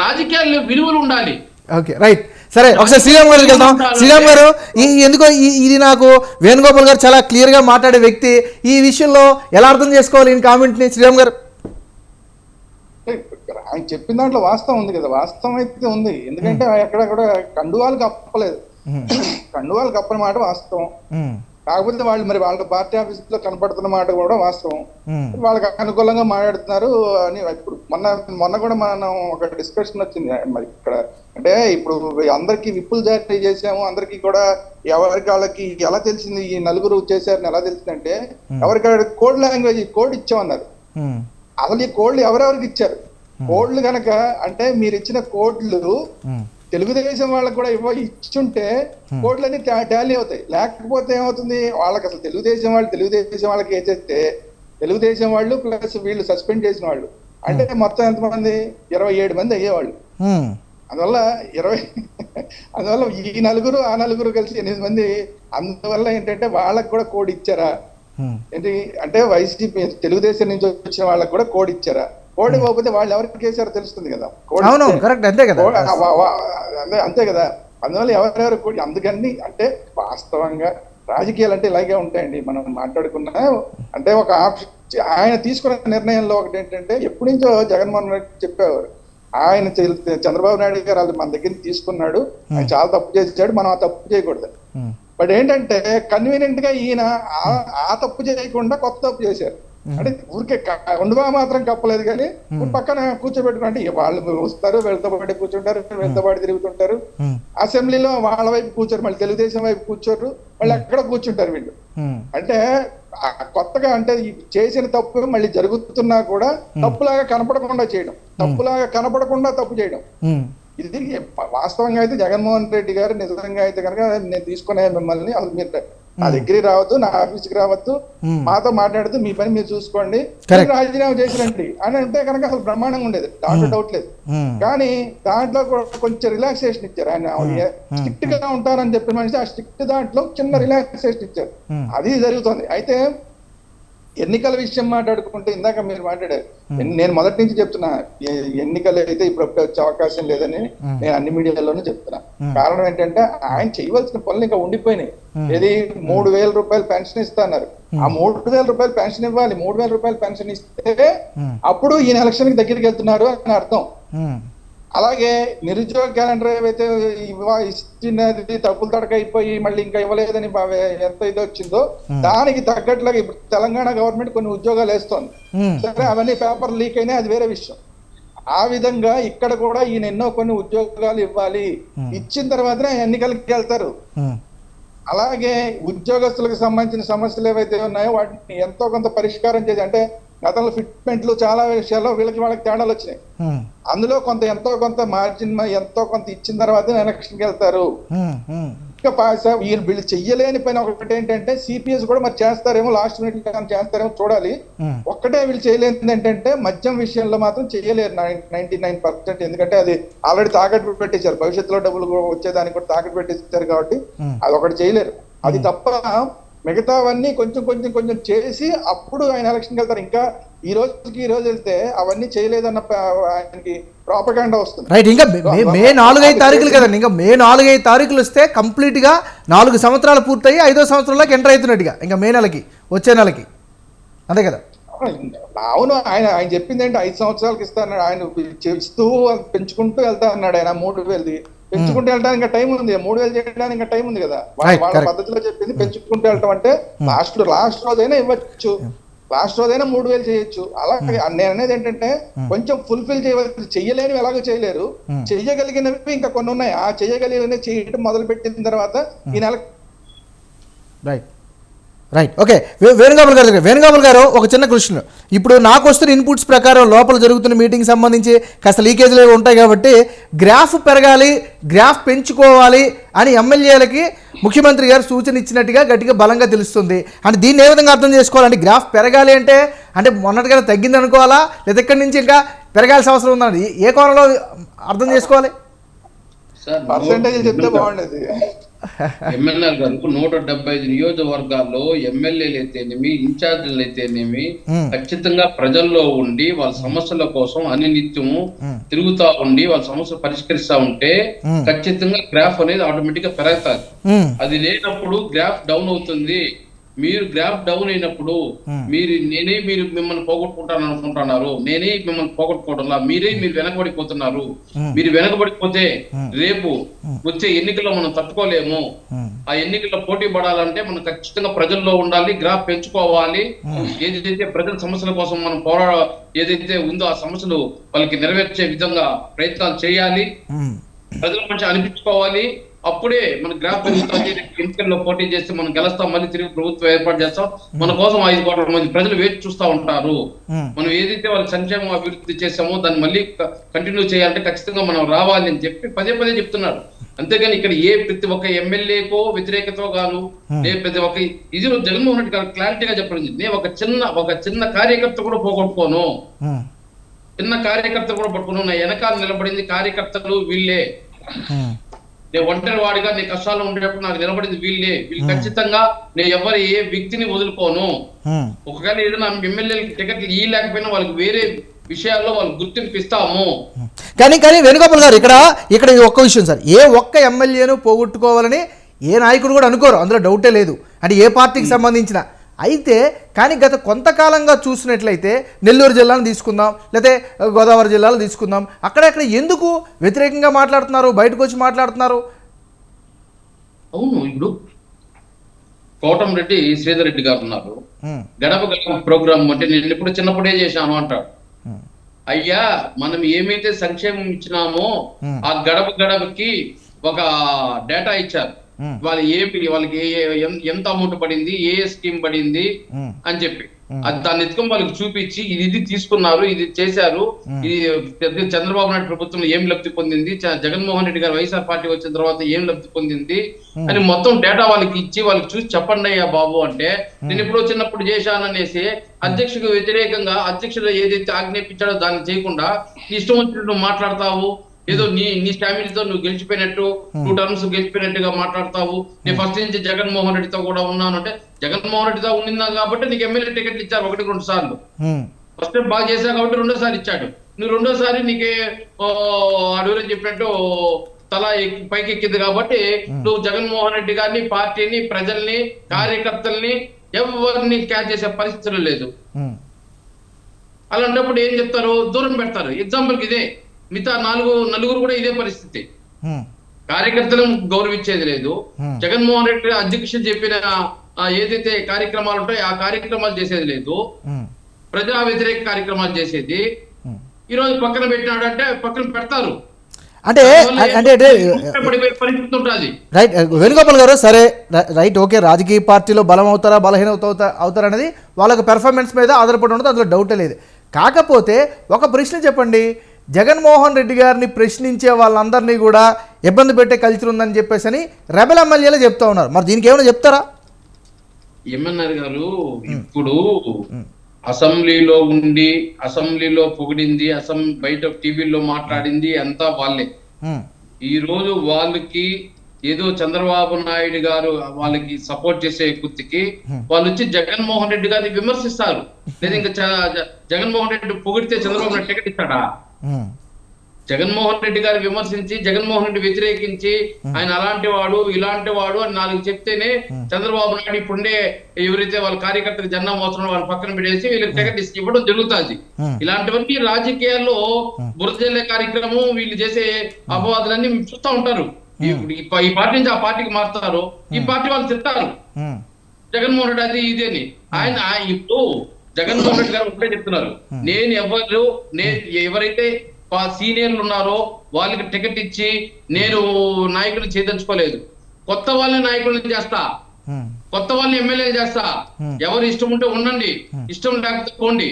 రాజకీయాల్లో విలువలు ఉండాలి. ఓకే రైట్ సరే ఒకసారి శ్రీరామ్ గారికి వెళ్దాం. శ్రీరామ్ గారు ఈ ఎందుకో ఇది నాకు వేణుగోపాల్ గారు చాలా క్లియర్గా మాట్లాడే వ్యక్తి. ఈ విషయంలో ఎలా అర్థం చేసుకోవాలి ఈ కామెంట్ని? శ్రీరామ్ గారు. ఆయన చెప్పిన దాంట్లో వాస్తవం ఉంది కదా. వాస్తవం అయితే ఉంది. ఎందుకంటే ఎక్కడ కూడా కండువాలు కప్పలేదు. కండువాలు కప్పని మాట వాస్తవం. కాకపోతే వాళ్ళు మరి వాళ్ళ పార్టీ ఆఫీస్లో కనపడుతున్న మాట కూడా వాస్తవం. వాళ్ళకి అనుకూలంగా మాట్లాడుతున్నారు అని ఇప్పుడు మొన్న మొన్న కూడా మనం ఒక డిస్కషన్ వచ్చింది. మరి ఇక్కడ అంటే ఇప్పుడు అందరికి విప్పులు జారీ చేసాము అందరికి కూడా ఎవరికి వాళ్ళకి ఎలా తెలిసింది? ఈ నలుగురు చేశారని ఎలా తెలిసిందంటే ఎవరికి కోడ్ లాంగ్వేజ్ కోడ్ ఇచ్చామన్నారు. అసలు ఈ కోడ్లు ఎవరెవరికి ఇచ్చారు? కోడ్లు కనుక అంటే మీరు ఇచ్చిన కోడ్లు తెలుగుదేశం వాళ్ళకి కూడా ఇవ్వ ఇచ్చుంటే కోడ్లన్నీ టాలీ అవుతాయి. లేకపోతే ఏమవుతుంది? వాళ్ళకి అసలు తెలుగుదేశం వాళ్ళు తెలుగుదేశం వాళ్ళకి వేసేస్తే తెలుగుదేశం వాళ్ళు ప్లస్ వీళ్ళు సస్పెండ్ చేసిన వాళ్ళు. అంటే మొత్తం ఎంతమంది? ఇరవై ఏడు మంది అయ్యేవాళ్ళు. అందువల్ల ఇరవై అందువల్ల ఈ నలుగురు ఆ నలుగురు కలిసి ఎనిమిది మంది అందువల్ల ఏంటంటే వాళ్ళకి కూడా కోడ్ ఇచ్చారా? ఏంటి? అంటే వైసీపీ తెలుగుదేశం నుంచి వచ్చిన వాళ్ళకి కూడా కోడ్ ఇచ్చారా? కోడ్ ఇవ్వకపోతే వాళ్ళు ఎవరికి వేసారో తెలుస్తుంది కదా. అవును కరెక్ట్ అంతే కదా. అంతే- కదా. అందువల్ల ఎవరెవరు కోడి అందుకని అంటే వాస్తవంగా రాజకీయాలు అంటే ఇలాగే ఉంటాయండి. మనం మాట్లాడుకున్నా అంటే ఒక ఆప్షన్ ఆయన తీసుకున్న నిర్ణయంలో ఒకటి ఏంటంటే ఎప్పటి నుంచో జగన్మోహన్ రెడ్డి చెప్పేవారు. ఆయన చంద్రబాబు నాయుడు గారు వాళ్ళు మన దగ్గర తీసుకున్నాడు. ఆయన చాలా తప్పు చేశాడు. మనం ఆ తప్పు చేయకూడదు. ఉమ్, బట్ ఏంటంటే కన్వీనియంట్గా ఈయన ఆ- ఆ తప్పు చేయకుండా కొత్త తప్పు చేశారు. అంటే ఊరికే ఉండుగా మాత్రం కప్పలేదు కానీ పక్కన కూర్చోబెట్టుకుంటే వాళ్ళు వస్తారు వీళ్ళతో పాటు కూర్చుంటారు వీళ్ళతో పాటు తిరుగుతుంటారు. అసెంబ్లీలో వాళ్ళ వైపు కూర్చోరు మళ్ళీ తెలుగుదేశం వైపు కూర్చోరు మళ్ళీ అక్కడ కూర్చుంటారు వీళ్ళు. అంటే కొత్తగా అంటే చేసిన తప్పు మళ్ళీ జరుగుతున్నా కూడా తప్పులాగా కనపడకుండా చేయడం. తప్పులాగా కనపడకుండా తప్పు చేయడం. ఇది వాస్తవంగా అయితే జగన్మోహన్ రెడ్డి గారు నిజంగా అయితే కనుక నేను తీసుకునే మిమ్మల్ని అసలు మీరు నా దగ్గరికి రావద్దు నా ఆఫీస్కి రావద్దు. Hmm. మాతో మాట్లాడుతూ మీ పని మీరు చూసుకోండి. రాజీనామా చేసిరండి. అని అంటే కనుక అసలు బ్రహ్మాండంగా ఉండేది. దాంట్లో డౌట్ లేదు. ఉమ్, కానీ దాంట్లో కూడా కొంచెం రిలాక్సేషన్ ఇచ్చారు. ఆయన స్ట్రిక్ట్గా ఉంటారని చెప్పిన మనిషి ఆ స్ట్రిక్ట్ దాంట్లో చిన్న రిలాక్సేషన్ ఇచ్చారు. Hmm. అది జరుగుతుంది. అయితే ఎన్నికల విషయం మాట్లాడుకుంటే ఇందాక మీరు మాట్లాడారు. నేను మొదటి నుంచి చెప్తున్నా ఎన్నికలు అయితే ఇప్పుడు వచ్చే అవకాశం లేదని నేను అన్ని మీడియాలోనూ చెప్తున్నా. కారణం ఏంటంటే ఆయన చేయవలసిన పనులు ఇంకా ఉండిపోయినాయి. ఏది మూడు వేల రూపాయలు పెన్షన్ ఇస్తున్నారు ఆ మూడు వేల రూపాయలు పెన్షన్ ఇవ్వాలి మూడు వేల రూపాయలు పెన్షన్ ఇస్తే అప్పుడు ఈయన ఎలక్షన్కి దగ్గరికి వెళ్తున్నారు అని అర్థం. అలాగే నిరుద్యోగ క్యాలెండర్ ఏవైతే ఇచ్చినది తప్పులు తడక అయిపోయి మళ్ళీ ఇంకా ఇవ్వలేదని ఎంత ఇది వచ్చిందో దానికి తగ్గట్లుగా ఇప్పుడు తెలంగాణ గవర్నమెంట్ కొన్ని ఉద్యోగాలు వేస్తోంది. ఉమ్, సరే అవన్నీ పేపర్ లీక్ అయినాయి అది వేరే విషయం. ఆ విధంగా ఇక్కడ కూడా ఈయన ఎన్నో కొన్ని ఉద్యోగాలు ఇవ్వాలి. ఇచ్చిన తర్వాతనే ఎన్నికలకి వెళ్తారు. అలాగే ఉద్యోగస్తులకు సంబంధించిన సమస్యలు ఏవైతే ఉన్నాయో వాటిని ఎంతో కొంత పరిష్కారం చేసి అంటే గతంలో ఫిట్మెంట్లు చాలా విషయాల్లో వీళ్ళకి వాళ్ళకి తేడాలు వచ్చినాయి. అందులో కొంత ఎంతో కొంత మార్జిన్ ఎంతో కొంత ఇచ్చిన తర్వాత ఎలక్షన్కి వెళ్తారు. ఇంకా వీళ్ళు వీళ్ళు చెయ్యలేని పని ఒకటి ఏంటంటే సిపిఎస్ కూడా మరి చేస్తారేమో లాస్ట్ మినిట్ చేస్తారేమో చూడాలి. ఒక్కటే వీళ్ళు చేయలేనిది ఏంటంటే మద్యం విషయంలో మాత్రం చేయలేరు నైన్టీ నైన్ పర్సెంట్ ఎందుకంటే అది ఆల్రెడీ తాకట్టు పెట్టేశారు. భవిష్యత్తులో డబ్బులు వచ్చేదానికి కూడా తాకట్టు పెట్టేశారు కాబట్టి. అది ఒకటి చేయలేరు. అది తప్ప మిగతావన్నీ కొంచెం కొంచెం కొంచెం చేసి అప్పుడు ఆయన ఎలక్షన్కి వెళ్తారు. ఇంకా ఈ రోజుకి ఈ రోజు వెళ్తే అవన్నీ చేయలేదన్న ఆయనకి ప్రాపగాండా వస్తుంది. రైట్ ఇంకా మే- నాలుగైదు తారీఖులు కదండి. ఇంకా మే నాలుగైదు తారీఖులు వస్తే కంప్లీట్గా నాలుగు సంవత్సరాలు పూర్తయి ఐదో సంవత్సరంలోకి ఎంటర్ అవుతున్నట్టుగా. ఇంకా మే నెలకి వచ్చే నెలకి. అంతే కదా? అవును ఆయన ఆయన చెప్పింది ఏంటి? ఐదు సంవత్సరాలకి ఇస్తాను ఆయన ఇస్తూ పెంచుకుంటూ వెళ్తా అన్నాడు ఆయన. మూడు వేలది. పెంచుకుంటూ వెళ్ళడానికి ఇంకా టైం ఉంది. మూడు వేలు చేయడానికి ఇంకా టైం ఉంది కదా. వాళ్ళ. పద్ధతిలో చెప్పింది పెంచుకుంటూ వెళ్ళటం అంటే లాస్ట్ లాస్ట్ రోజైనా ఇవ్వచ్చు. లాస్ట్ రోజైనా మూడు వేలు చేయొచ్చు. అలాగే నేను అనేది ఏంటంటే కొంచెం ఫుల్ఫిల్ చేయవలసి చెయ్యలేనివి ఎలాగో చేయలేరు. చెయ్యగలిగినవి ఇంకా కొన్ని ఉన్నాయి. ఆ చెయ్యగలిగినవి చేయడం మొదలు పెట్టిన తర్వాత ఈ నెల రైట్ రైట్ ఓకే వేణుగోపాల్ గారు దగ్గర. వేణుగోపాల్ గారు ఒక చిన్న క్వశ్చన్ ఇప్పుడు నాకు వస్తున్న ఇన్పుట్స్ ప్రకారం లోపల జరుగుతున్న మీటింగ్ సంబంధించి కాస్త లీకేజ్లు ఏవి ఉంటాయి కాబట్టి గ్రాఫ్ పెరగాలి గ్రాఫ్ పెంచుకోవాలి అని ఎమ్మెల్యేలకి ముఖ్యమంత్రి గారు సూచన ఇచ్చినట్టుగా గట్టిగా బలంగా తెలుస్తుంది. అంటే దీన్ని ఏ విధంగా అర్థం చేసుకోవాలంటే గ్రాఫ్ పెరగాలి అంటే అంటే మొన్నటిగా తగ్గింది అనుకోవాలా? లేదా ఇక్కడి నుంచి ఇంకా పెరగాల్సిన అవసరం ఉందండి ఏ కోణంలో అర్థం చేసుకోవాలి? సార్ పర్సెంటేజ్ చెప్తే బాగుండేది. ఎమ్మెల్యే గారు నూట డెబ్బై ఐదు నియోజకవర్గాల్లో ఎమ్మెల్యేలు అయితేనేమి ఇన్ఛార్జీలు అయితేనేమి. ఖచ్చితంగా ప్రజల్లో ఉండి వాళ్ళ సమస్యల కోసం అనినిత్యము తిరుగుతా ఉండి వాళ్ళ సమస్యలు పరిష్కరిస్తా ఉంటే. ఖచ్చితంగా గ్రాఫ్ అనేది ఆటోమేటిక్గా పెరుగుతాది అది లేనప్పుడు గ్రాఫ్ డౌన్ అవుతుంది. మీరు గ్రాఫ్ డౌన్ అయినప్పుడు మీరు నేనే మీరు మిమ్మల్ని పోగొట్టుకుంటాను అనుకుంటున్నారు. నేనే మిమ్మల్ని పోగొట్టుకోవడంలా మీరే మీరు వెనకబడిపోతున్నారు. మీరు వెనకబడిపోతే రేపు వచ్చే ఎన్నికల్లో మనం తట్టుకోలేము. ఆ ఎన్నికల్లో పోటీ పడాలంటే మనం ఖచ్చితంగా ప్రజల్లో ఉండాలి గ్రాఫ్ పెంచుకోవాలి. ఏదైతే ప్రజల సమస్యల కోసం మనం పోరా ఏదైతే ఉందో ఆ సమస్యలు వాళ్ళకి నెరవేర్చే విధంగా ప్రయత్నాలు చేయాలి. ప్రజల మంచి అనిపించుకోవాలి. అప్పుడే మన పెరుగుతుంది ఎన్నికల్లో పోటీ చేస్తే మనం గెలుస్తాం మళ్ళీ తిరిగి ప్రభుత్వం ఏర్పాటు చేస్తాం. మన కోసం ఐదు కోట్ల మంది ప్రజలు వేచి చూస్తా ఉంటారు. మనం ఏదైతే వాళ్ళ సంక్షేమం అభివృద్ధి చేసామో దాన్ని మళ్ళీ కంటిన్యూ చేయాలంటే ఖచ్చితంగా మనం రావాలి అని చెప్పి పదే పదే చెప్తున్నారు. అంతేగాని ఇక్కడ ఏ ప్రతి ఒక్క ఎమ్మెల్యేకో వ్యతిరేకతో గాను ఏ ప్రతి ఒక్క ఇది జగన్మోహన్ రెడ్డి గారు క్లారిటీగా చెప్పడం నేను ఒక చిన్న ఒక చిన్న కార్యకర్త కూడా పోగొట్టుకోను. చిన్న కార్యకర్తలు కూడా పట్టుకుని ఉన్నాయి వెనకాల నిలబడింది కార్యకర్తలు వీళ్ళే. నేను ఒంటరి వాడిగా నీ కష్టాలు ఉండేటప్పుడు నాకు నిలబడింది వీళ్ళే. వీళ్ళు ఖచ్చితంగా నేను ఎవరి ఏ వ్యక్తిని వదులుకోను. ఒకవేళ ఏదైనా ఎమ్మెల్యేలకి టికెట్లు ఈ లేకపోయినా వాళ్ళకి వేరే విషయాల్లో వాళ్ళు గుర్తింపు ఇస్తాము ఉమ్. కానీ కానీ వేణుగోపాల్ గారు ఇక్కడ ఇక్కడ ఒక్క విషయం సార్. ఏ ఒక్క ఎమ్మెల్యేను పోగొట్టుకోవాలని ఏ నాయకుడు కూడా అనుకోరు. అందులో డౌటే లేదు. అంటే ఏ పార్టీకి సంబంధించిన. అయితే కానీ గత కొంతకాలంగా చూసినట్లయితే నెల్లూరు జిల్లాను తీసుకుందాం లేకపోతే గోదావరి జిల్లాలో తీసుకుందాం అక్కడక్కడ ఎందుకు వ్యతిరేకంగా మాట్లాడుతున్నారు బయటకు వచ్చి మాట్లాడుతున్నారు? అవును ఇప్పుడు కోటంరెడ్డి శ్రీధర్ రెడ్డి గారు ఉన్నారు. గడప గడప ప్రోగ్రామ్ అంటే నేను ఇప్పుడు చిన్నప్పుడే చేశాను అంటాడు అయ్యా మనం ఏమైతే సంక్షేమం ఇచ్చినామో. ఆ గడప గడపకి ఒక డేటా ఇచ్చారు. వాళ్ళు ఏమి వాళ్ళకి ఏ ఏ- ఎం- ఎంత అమౌంట్ పడింది ఏ ఏ స్కీమ్ పడింది ఉమ్, అని చెప్పి. అది దాన్ని ఎత్తుకొని వాళ్ళకి చూపించి ఇది ఇది తీసుకున్నారు ఇది చేశారు. ఇది పెద్ద చంద్రబాబు నాయుడు ప్రభుత్వం ఏం లబ్ధి పొందింది జగన్మోహన్ రెడ్డి గారు వైఎస్ఆర్ పార్టీ వచ్చిన తర్వాత ఏం లబ్ధి పొందింది అని మొత్తం డేటా వాళ్ళకి ఇచ్చి వాళ్ళకి చూసి చెప్పండి అయ్యా బాబు అంటే నేను ఎప్పుడో చిన్నప్పుడు చేశాననేసి అధ్యక్షుడికి వ్యతిరేకంగా అధ్యక్షుడు ఏదైతే ఆజ్ఞాపించాడో దాన్ని చేయకుండా ఇష్టం వచ్చినట్టు మాట్లాడతావు ఏదో నీ నీ స్టామిలీతో నువ్వు గెలిచిపోయినట్టు టూ టర్మ్స్ గెలిచిపోయినట్టుగా మాట్లాడతావు. నేను ఫస్ట్ నుంచి జగన్మోహన్ రెడ్డితో కూడా ఉన్నాను అంటే జగన్మోహన్ రెడ్డితో ఉండిందా కాబట్టి నీకు ఎమ్మెల్యే టికెట్లు ఇచ్చారు ఒకటి రెండు సార్లు. ఫస్ట్ టైం బాగా చేశావు కాబట్టి రెండోసారి ఇచ్చాడు. నువ్వు రెండోసారి నీకే అడవిలో చెప్పినట్టు తల పైకి ఎక్కింది కాబట్టి నువ్వు జగన్మోహన్ రెడ్డి గారిని పార్టీని ప్రజల్ని కార్యకర్తల్ని ఎవరిని క్యాచ్ చేసే పరిస్థితులు లేదు. అలాంటప్పుడు ఏం చెప్తారు? దూరం పెడతారు. ఎగ్జాంపుల్కి ఇదే. మిగతా నాలుగు నలుగురు కూడా ఇదే పరిస్థితి. కార్యకర్తలను గౌరవించేది లేదు. జగన్మోహన్ రెడ్డి అధ్యక్షుడు చెప్పిన ఏదైతే కార్యక్రమాలు ఉంటాయో ఆ కార్యక్రమాలు చేసేది లేదు. ప్రజా వ్యతిరేక కార్యక్రమాలు చేసేది. ఈ రోజు పక్కన పెట్టినాడు అంటే పక్కన పెడతారు. అంటే అంటే రైట్ వేణుగోపాల్ గారు సరే రైట్ ఓకే రాజకీయ పార్టీలో బలం అవుతారా బలహీన అవుతా అవుతారా అనేది వాళ్ళకి పెర్ఫార్మెన్స్ మీద ఆధారపడి ఉండదు అందులో డౌటే లేదు. కాకపోతే ఒక ప్రశ్న చెప్పండి. జగన్మోహన్ రెడ్డి గారిని ప్రశ్నించే వాళ్ళందరినీ కూడా ఇబ్బంది పెట్టే కల్చర్ ఉందని చెప్పేసి అని రెబల్ ఎమ్మెల్యేలు చెప్తా ఉన్నారు. మరి దీనికి ఏమైనా చెప్తారా? ఎంఎన్ఆర్ గారు ఇప్పుడు అసెంబ్లీలో ఉండి అసెంబ్లీలో పొగిడింది అసెం బయట టీవీలో మాట్లాడింది అంతా వాళ్ళే. ఈ రోజు వాళ్ళకి ఏదో చంద్రబాబు నాయుడు గారు వాళ్ళకి సపోర్ట్ చేసే గుర్తికి వాళ్ళు వచ్చి జగన్మోహన్ రెడ్డి గారిని విమర్శిస్తారు. లేదా ఇంకా జగన్మోహన్ రెడ్డి పొగిడితే చంద్రబాబు నాయుడు టికెట్ ఇస్తాడా? జగన్మోహన్ రెడ్డి గారు విమర్శించి జగన్మోహన్ రెడ్డి వ్యతిరేకించి ఆయన అలాంటి వాడు ఇలాంటి వాడు అని నాలుగు చెప్తేనే చంద్రబాబు నాయుడు ఇప్పుడే ఎవరైతే వాళ్ళ కార్యకర్తలకు జెండా మోస్తున్నారో వాళ్ళ పక్కన పెట్టేసి వీళ్ళకి టికెట్ ఇవ్వడం జరుగుతుంది. Hmm. ఇలాంటివన్నీ రాజకీయాల్లో బురద జల్లే కార్యక్రమం వీళ్ళు చేసే అపవాదులన్నీ చూస్తూ ఉంటారు. ఈ పార్టీ నుంచి ఆ పార్టీకి మారుతారు. ఈ పార్టీ వాళ్ళు ఉమ్, జగన్మోహన్ రెడ్డి అది ఇది అని. ఆయన ఇప్పుడు జగన్మోహన్ రెడ్డి గారు ఒకటే చెప్తున్నారు. నేను ఎవరు నేను ఎవరైతే సీనియర్లు ఉన్నారో వాళ్ళకి టికెట్ ఇచ్చి నేను నాయకులు చేదలుచుకోలేదు కొత్త వాళ్ళని నాయకులను చేస్తా. ఉమ్, కొత్త వాళ్ళని ఎమ్మెల్యే చేస్తా. ఎవరు ఇష్టం ఉంటే ఉండండి. ఇష్టం లేకపోతే పోండి.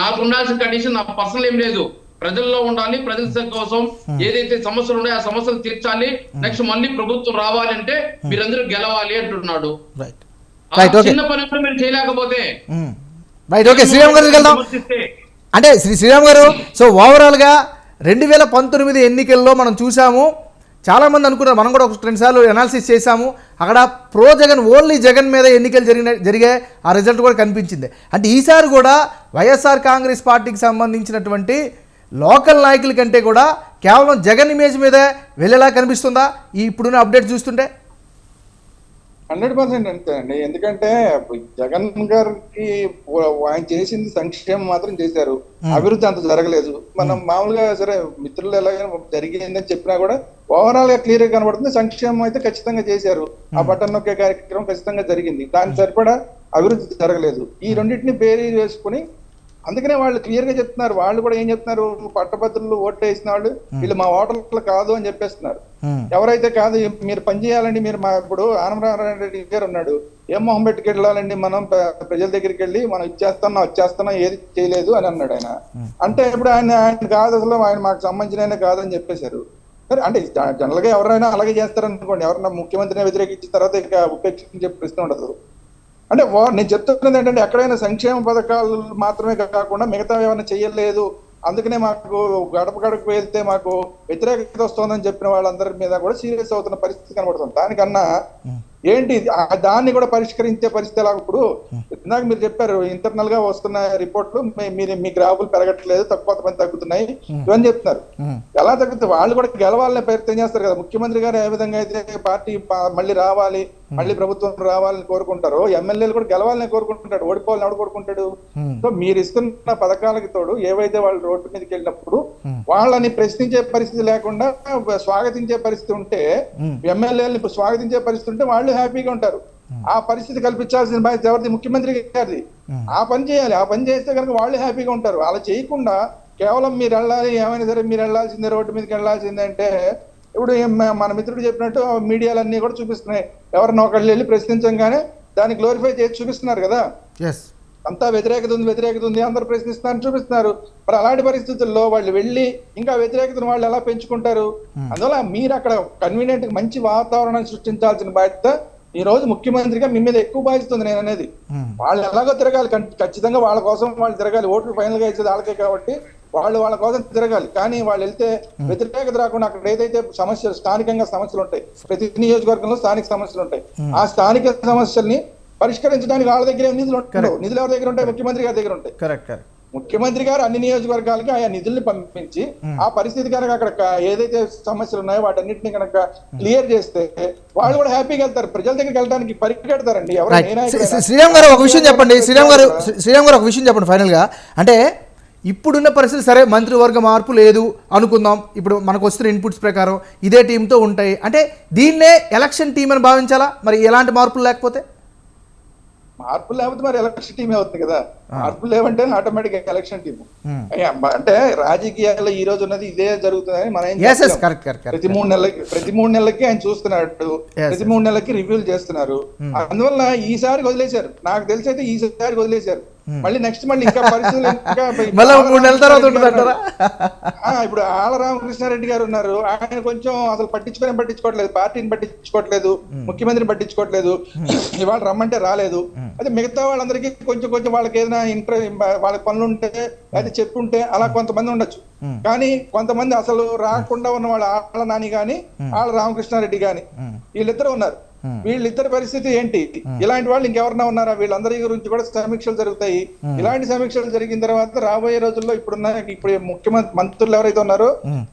నాకు ఉండాల్సిన కండిషన్ నా పర్సనల్ ఏం లేదు. ప్రజల్లో ఉండాలి ప్రజల కోసం ఏదైతే సమస్యలు ఉన్నాయో ఆ సమస్యలు తీర్చాలి. నెక్స్ట్ మళ్ళీ ప్రభుత్వం రావాలంటే మీరందరూ గెలవాలి అంటున్నాడు. చిన్న పని కూడా మీరు చేయలేకపోతే రైట్ ఓకే శ్రీరామ్ గారికి వెళ్దాం. అంటే శ్రీ శ్రీరామ్ గారు సో ఓవరాల్గా రెండు వేల పంతొమ్మిది ఎన్నికల్లో మనం చూసాము చాలామంది అనుకున్నారు మనం కూడా ఒక రెండు సార్లు అనాలిసిస్ చేశాము అక్కడ ప్రో జగన్ ఓన్లీ జగన్ మీద ఎన్నికలు జరిగిన జరిగే ఆ రిజల్ట్ కూడా కనిపించింది. అంటే ఈసారి కూడా వైఎస్ఆర్ కాంగ్రెస్ పార్టీకి సంబంధించినటువంటి లోకల్ నాయకుల కంటే కూడా కేవలం జగన్ ఇమేజ్ మీదే వెళ్ళేలా కనిపిస్తుందా? ఈ ఇప్పుడున్న అప్డేట్ చూస్తుంటే? హండ్రెడ్ పర్సెంట్ అంతే అండి ఎందుకంటే జగన్ గారికి ఆయన చేసింది సంక్షేమం మాత్రం చేశారు. అభివృద్ధి అంత జరగలేదు. మనం మామూలుగా సరే మిత్రులు ఎలాగైనా జరిగిందని చెప్పినా కూడా ఓవరాల్గా క్లియర్గా కనబడుతుంది. సంక్షేమం అయితే ఖచ్చితంగా చేశారు. ఆ బటన్ నొక్కే కార్యక్రమం ఖచ్చితంగా జరిగింది. దాని సరిపడా అభివృద్ధి జరగలేదు. ఈ రెండింటిని బేరీ వేసుకుని అందుకనే వాళ్ళు క్లియర్గా చెప్తున్నారు. వాళ్ళు కూడా ఏం చెప్తున్నారు? పట్టభద్రులు ఓట్లు వేసిన వాళ్ళు వీళ్ళు మా ఓటర్లు కాదు అని చెప్పేస్తున్నారు. ఎవరైతే కాదు మీరు పని చేయాలండి మీరు మా ఇప్పుడు ఆనందరావు రెడ్డి గారు ఉన్నాడు. ఏం మొహం పెట్టుకు వెళ్ళాలండి మనం? ప్ర- ప్రజల దగ్గరికి వెళ్ళి మనం ఇచ్చేస్తున్నాం వచ్చేస్తున్నాం ఏది చేయలేదు అని అన్నాడు ఆయన. అంటే ఇప్పుడు ఆయన ఆయన కాదు అసలు ఆయన మాకు సంబంధించిన ఆయన కాదని చెప్పేశారు. సరే అంటే జనరల్గా ఎవరైనా అలాగే చేస్తారనుకోండి. ఎవరైనా ముఖ్యమంత్రిని వ్యతిరేకించిన తర్వాత ఇక ఉపేక్షించే ప్రశ్న ఉండదు. అంటే నేను చెప్తున్నది ఏంటంటే ఎక్కడైనా సంక్షేమ పథకాలు మాత్రమే కాకుండా మిగతా ఏమైనా చేయలేదు అందుకనే మాకు గడప గడప వెళ్తే మాకు వ్యతిరేకత వస్తుందని చెప్పిన వాళ్ళందరి మీద కూడా సీరియస్ అవుతున్న పరిస్థితి కనబడుతుంది. దానికన్నా ఏంటి దాన్ని కూడా పరిష్కరించే పరిస్థితి ఎలా ఇప్పుడు? ఇందాక మీరు చెప్పారు ఇంటర్నల్గా వస్తున్న రిపోర్ట్లు మీరు మీ గ్రాఫులు పెరగట్లేదు తక్కువ మంది తగ్గుతున్నాయి ఇవన్నీ చెప్తున్నారు. ఎలా తగ్గుతుంది? వాళ్ళు కూడా గెలవాలనే ప్రయత్నం చేస్తారు కదా. ముఖ్యమంత్రి గారు ఏ విధంగా అయితే పార్టీ మళ్ళీ రావాలి మళ్ళీ ప్రభుత్వం రావాలని కోరుకుంటారో ఎమ్మెల్యేలు కూడా గెలవాలని కోరుకుంటుంటాడు ఓడిపోవాలని ఎవడు కోరుకుంటాడు. సో మీరు ఇస్తున్న పథకాలకి తోడు ఏవైతే వాళ్ళు రోడ్డు మీదకి వెళ్ళినప్పుడు వాళ్ళని ప్రశ్నించే పరిస్థితి లేకుండా స్వాగతించే పరిస్థితి ఉంటే ఇప్పుడు స్వాగతించే పరిస్థితి ఉంటే వాళ్ళు హ్యాపీగా ఉంటారు. ఆ పరిస్థితి కల్పించాల్సిన బాధ్యత ఎవరిది? ముఖ్యమంత్రి గారిది. ఆ పని చేయాలి. ఆ పని చేస్తే కనుక వాళ్ళు హ్యాపీగా ఉంటారు. అలా చేయకుండా కేవలం మీరు వెళ్ళాలి ఏమైనా సరే మీరు వెళ్ళాల్సిందే రోడ్డు మీదకి వెళ్ళాల్సిందే అంటే ఇప్పుడు మన మిత్రుడు చెప్పినట్టు మీడియాలన్నీ కూడా చూపిస్తున్నాయి. ఎవరినో ఒకళ్ళు వెళ్ళి ప్రశ్నించంగానే దాన్ని గ్లోరిఫై చేసి చూపిస్తున్నారు కదా. అంతా వ్యతిరేకత ఉంది వ్యతిరేకత ఉంది అందరు ప్రశ్నిస్తున్నారని చూపిస్తున్నారు. మరి అలాంటి పరిస్థితుల్లో వాళ్ళు వెళ్ళి ఇంకా వ్యతిరేకతను వాళ్ళు ఎలా పెంచుకుంటారు? అందువల్ల మీరు అక్కడ కన్వీనియంట్ మంచి వాతావరణం సృష్టించాల్సిన బాధ్యత ఈ రోజు ముఖ్యమంత్రిగా మీ మీద ఎక్కువ బాధ్యత ఉంది నేను అనేది. వాళ్ళు ఎలాగో తిరగాలి ఖచ్చితంగా వాళ్ళ కోసం వాళ్ళు తిరగాలి. ఓట్లు ఫైనల్గా ఇచ్చేది వాళ్ళకే కాబట్టి వాళ్ళు వాళ్ళ కోసం తిరగాలి. కానీ వాళ్ళు వెళ్తే వ్యతిరేకత రాకుండా అక్కడ ఏదైతే సమస్యలు స్థానికంగా సమస్యలు ఉంటాయి ప్రతి నియోజకవర్గంలో స్థానిక సమస్యలు ఉంటాయి. ఆ స్థానిక సమస్యల్ని పరిష్కరించడానికి వాళ్ళ దగ్గర నిధులు ఉండవు నిధులు ఎవరి దగ్గర ఉంటాయి? ముఖ్యమంత్రి గారి దగ్గర ఉంటాయి. కరెక్ట్ కరెక్ట్ ముఖ్యమంత్రి గారు అన్ని నియోజకవర్గాలకి ఆయా నిధుల్ని పంపించి ఆ పరిస్థితి కనుక అక్కడ ఏదైతే సమస్యలు ఉన్నాయో వాటన్నిటిని కనుక క్లియర్ చేస్తే వాళ్ళు కూడా హ్యాపీగా వెళ్తారు. ప్రజల దగ్గరికి వెళ్ళడానికి పరిగెడతారండి. ఎవరు శ్రీరామ్ గారు ఒక విషయం చెప్పండి. శ్రీరామ్ గారు శ్రీ- శ్రీరామ్ గారు ఒక విషయం చెప్పండి ఫైనల్గా. అంటే ఇప్పుడున్న పరిస్థితి సరే మంత్రివర్గ మార్పు లేదు అనుకుందాం. ఇప్పుడు మనకు వస్తున్న ఇన్పుట్స్ ప్రకారం ఇదే టీంతో ఉంటాయి. అంటే దీన్నే ఎలక్షన్ టీం అని భావించాలా? మరి ఎలాంటి మార్పులు లేకపోతే? మార్పులు లేకపోతే మరి ఎలక్షన్ టీమ్ అవుతుంది కదా? మార్పులు లేవంటే ఆటోమేటిక్ ఎలక్షన్ టీమ్. అంటే రాజకీయాల్లో ఈ రోజు ఉన్నది ఇదే జరుగుతుందని మనం ప్రతి మూడు నెలలకి ప్రతి మూడు నెలలకి ఆయన చూస్తున్నాడు. ప్రతి మూడు నెలలకి రివ్యూలు చేస్తున్నారు. అందువల్ల ఈసారి వదిలేశారు. నాకు తెలిసి అయితే ఈసారి వదిలేశారు. మళ్ళీ నెక్స్ట్ మళ్ళీ ఇంకా పరిస్థితులు మళ్ళీ మూడు నెలల తర్వాత ఉంటుంది ఉన్నారు. అంటారా ఆ, ఇప్పుడు ఆళ్ళ రామకృష్ణారెడ్డి గారు ఉన్నారు. ఆయన కొంచెం అసలు పట్టించుకొని పట్టించుకోవట్లేదు. పార్టీని పట్టించుకోవట్లేదు. ముఖ్యమంత్రిని పట్టించుకోవట్లేదు. ఇవాళ రమ్మంటే రాలేదు. అదే మిగతా వాళ్ళందరికీ కొంచెం కొంచెం వాళ్ళకి ఏదైనా ఇంటర్ వాళ్ళకి పనులు ఉంటే అది చెప్పుంటే అలా కొంతమంది ఉండొచ్చు. కానీ కొంతమంది అసలు రాకుండా ఉన్న వాళ్ళ ఆళ్ళ నాని గాని ఆళ్ళ రామకృష్ణారెడ్డి గాని వీళ్ళిద్దరు ఉన్నారు. వీళ్ళిద్దరి పరిస్థితి ఏంటి? ఇలాంటి వాళ్ళు ఇంకెవరన్నా ఉన్నారా? వీళ్ళందరి గురించి కూడా సమీక్షలు జరుగుతాయి. ఇలాంటి సమీక్షలు జరిగిన తర్వాత రాబోయే రోజుల్లో ఇప్పుడున్న ఇప్పుడు ముఖ్యమంత్రి మంత్రులు ఎవరైతే ఉన్నారో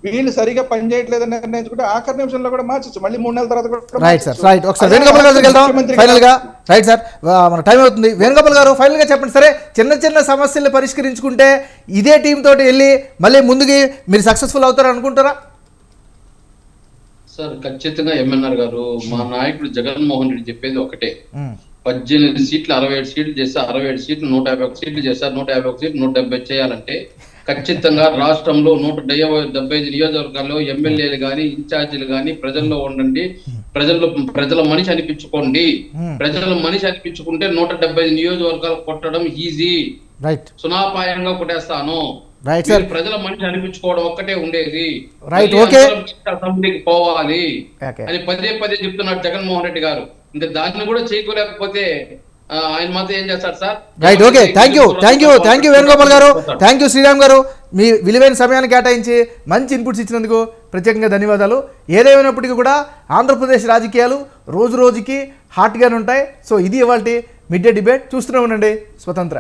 వీళ్ళు సరిగా పనిచేయట్లేదని నిర్ణయించుకుంటే ఆఖరి నిమిషంలో కూడా మార్చొచ్చు. మళ్ళీ మూడు నెలల తర్వాత కూడా రైట్ సార్ మార్చొచ్చు. రైట్ ఒకసారి అదే వేణుగోపాల్ గారి దగ్గరికి వెళ్దాం. ముఖ్యమంత్రి ఫైనల్గా రైట్ సార్ వా- మన టైం అవుతుంది. వేణుగోపాల్ గారు ఫైనల్గా చెప్పండి. సరే చిన్న చిన్న సమస్యలు పరిష్కరించుకుంటే ఇదే టీం తోటి వెళ్ళి మళ్ళీ ముందుకి మీరు సక్సెస్ఫుల్ అవుతారు అనుకుంటారా సార్ ఖచ్చితంగా ఎంఎన్ఆర్ గారు మా నాయకుడు జగన్మోహన్ రెడ్డి చెప్పేది ఒకటే. పద్దెనిమిది సీట్లు అరవై ఏడు సీట్లు చేస్తే అరవై ఏడు సీట్లు నూట యాభై ఒక సీట్లు చేస్తారు నూట యాభై ఒక సీట్లు నూట డెబ్బై చేయాలంటే ఖచ్చితంగా రాష్ట్రంలో నూట డెబ్బై డెబ్బై ఐదు నియోజకవర్గాల్లో ఎమ్మెల్యేలు కానీ ఇన్ఛార్జీలు కానీ ప్రజల్లో ఉండండి. ప్రజల్లో ప్రజల మనిషి అనిపించుకోండి. ప్రజల మనిషి అనిపించుకుంటే నూట డెబ్బై ఐదు నియోజకవర్గాలు కొట్టడం ఈజీ సునాపాయంగా కొట్టేస్తాను. రైట్ సార్ ప్రజల మనిషి అనిపించుకోవడం ఒక్కటే ఉండేది. Okay. అందరం అసెంబ్లీకి పోవాలి ఓకే అని పదే పదే చెప్తున్నాడు జగన్మోహన్ రెడ్డి గారు. ఇంకా దాన్ని కూడా చేయకోలేకపోతే ఆ, ఆయన మాత్రం ఏం చేస్తారు sir right okay thank you thank you thank you Venugopal garu. Thank you Sriram గారు. మీ విలువైన సమయాన్ని కేటాయించి మంచి ఇన్పుట్స్ ఇచ్చినందుకు ప్రత్యేకంగా ధన్యవాదాలు. ఏదేమైనప్పటికీ కూడా ఆంధ్రప్రదేశ్ రాజకీయాలు రోజు రోజుకి హాట్గానే ఉంటాయి. సో ఇది ఇవాళ మిడ్ డే డిబేట్ చూస్తూనే ఉండండి. స్వతంత్ర.